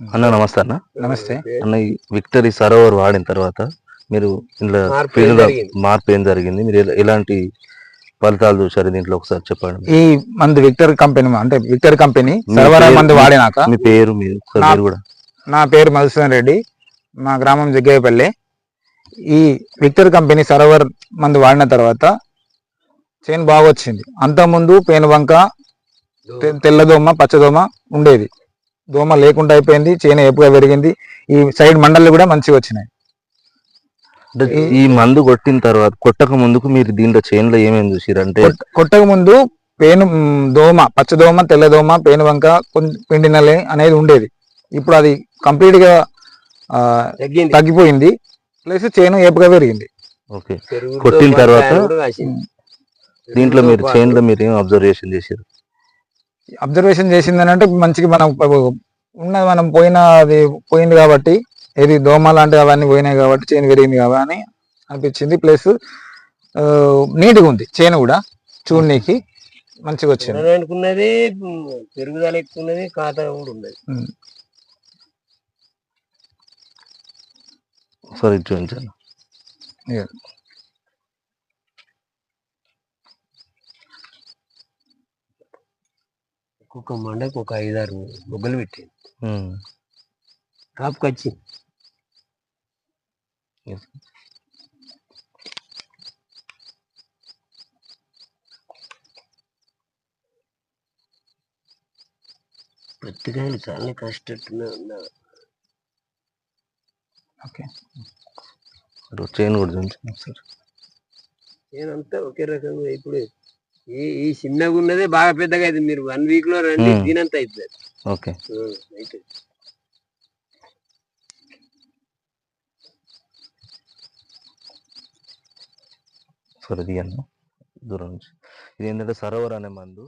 అన్న నమస్తే అన్న. నమస్తే. అన్న ఈ విక్టరీ సరోవర్ వాడిన తర్వాత మీరు ఇందులో మార్పు ఏం జరిగింది? మార్పు ఏం జరిగింది? మీరు ఎలా- ఎలాంటి ఫలితాలు చూసారు దీంట్లో ఒకసారి చెప్పండి? ఈ మందు విక్టర్ కంపెనీ అంటే విక్టర్ కంపెనీ సర్వర మందు వాడినాక మీ పేరు మీరు కూడా. నా పేరు మధుసూదన్ రెడ్డి. మా గ్రామం జగ్గయ్యపల్లి. ఈ విక్టర్ కంపెనీ సర్వర్ మందు వాడిన తర్వాత చేను బాగా వచ్చింది అంతకుముందు పేను వంక తె- తెల్లదోమ పచ్చదోమ ఉండేది. దోమ లేకుండా అయిపోయింది చేను ఏపుగా పెరిగింది ఈ సైడ్ మండలు కూడా మంచిగా వచ్చినాయి. ఈ మందు కొట్టిన తర్వాత కొట్టక ముందుకు మీరు దీంట్లో చేనులో ఏమేమి చూసారు అంటే కొట్- కొట్టక ముందు పేను దోమ పచ్చదోమ తెల్లదోమ పేను వంక కొంచెం పిండి నల్లి అనేది ఉండేది. ఇప్పుడు అది కంప్లీట్గా తగ్గిపోయింది. ప్లస్ చేను ఏపుగా పెరిగింది ఓకే. కొట్టిన తర్వాత. దీంట్లో మీరు చేనులో మీరు ఏం అబ్జర్వేషన్ చేశారు అబ్జర్వేషన్ చేసింది అని అంటే మంచిగా మనం ఉన్న మనం పోయిన అది పోయింది కాబట్టి ఏది దోమ లాంటివి అవన్నీ పోయినాయి కాబట్టి చేను పెరిగింది కాబట్టి అని అనిపించింది. ప్లస్ నీట్గా ఉంది చేను కూడా చూడనీకి మంచిగా వచ్చింది. అనుకున్నది పెరుగుదల ఎక్కువ ఉన్నది ఖాతా కూడా ఉన్నది. ఒకసారి ఇది చూపించాను ఒక్కొక్క మండకి ఒక ఐదారు బొగ్గలు పెట్టింది. కాపుకి వచ్చింది పత్తికాయలు చాలా కష్టట్టున్నా ఉన్నా. ఓకే. చేను కూడా చూపించాను ఒకసారి నేనంతా ఒకే రకంగా ఇప్పుడు ఈ ఈ చిన్నగా ఉన్నదే బాగా పెద్దగా అయింది మీరు. వన్ వీక్లో రండి మ్మ్. దీనంత అవుతుంది ఓకే. అయితే సరే దిగాను దూరం నుంచి. ఇది ఏంటంటే సరోవర్ అనే మందు.